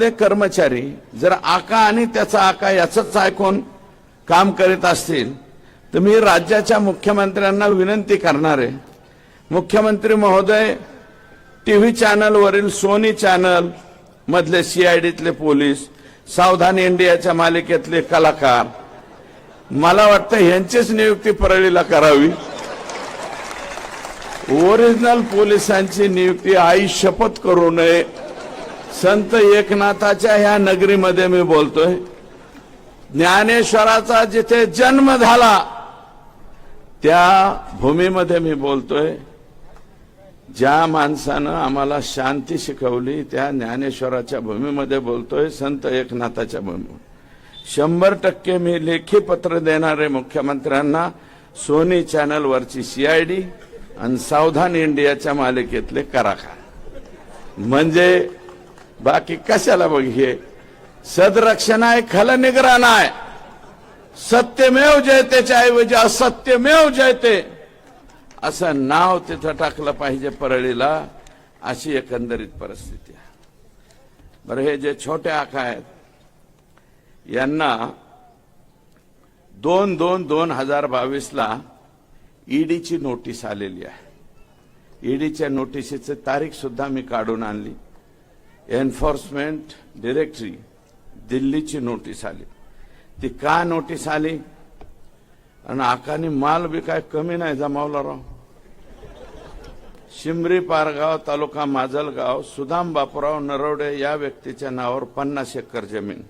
मधले कर्मचारी जर आका आणि त्याचा आका याचंच ऐकून काम करीत असतील तर मी राज्याच्या मुख्यमंत्र्यांना विनंती करणार. आहे मुख्यमंत्री महोदय टीव्ही चॅनलवरील सोनी चॅनल मधले सीआयडीतले पोलीस सावधान इंडियाच्या मालिकेतले कलाकार मला वाटतं यांचीच नियुक्ती परळीला करावी. ओरिजिनल पोलिसांची नियुक्ती आई शपथ करू नये. संत एकनाथाच्या ह्या नगरीमध्ये मी बोलतोय. ज्ञानेश्वराचा जिथे जन्म झाला त्या भूमीमध्ये मी बोलतोय ज्या माणसानं आम्हाला शांती शिकवली त्या ज्ञानेश्वराच्या भूमीमध्ये बोलतोय संत एकनाथाच्या भूमीमध्ये शंभर टक्के मी लेखी पत्र देणारे मुख्यमंत्र्यांना सोनी चॅनलवरची सीआयडी आणि सावधान इंडियाच्या मालिकेतले कराखा म्हणजे बाकी कशाला बघ हे? सदरक्षण आहे खल निगराण आहे. सत्यमेव जयतेच्या ऐवजी असत्यमेव जयते. असं नाव तिथं टाकलं पाहिजे परळीला अशी एकंदरीत परिस्थिती आहे. बरं हे जे छोटे आका आहेत यांना दोन दोन दोन हजार बावीसला ईडीची नोटीस आलेली आहे. ईडीच्या नोटिसीची तारीख सुद्धा मी काढून आणली. एन्फोर्समेंट डिरेक्टरी दिल्लीची नोटीस आली. ती का नोटीस आली? आणि आकाने माल बी काय कमी नाही जमावला राव. शिमरी पारगाव तालुका माजलगाव सुदाम बापूराव नरवडे या व्यक्तीच्या नावावर पन्नास एकर जमीन.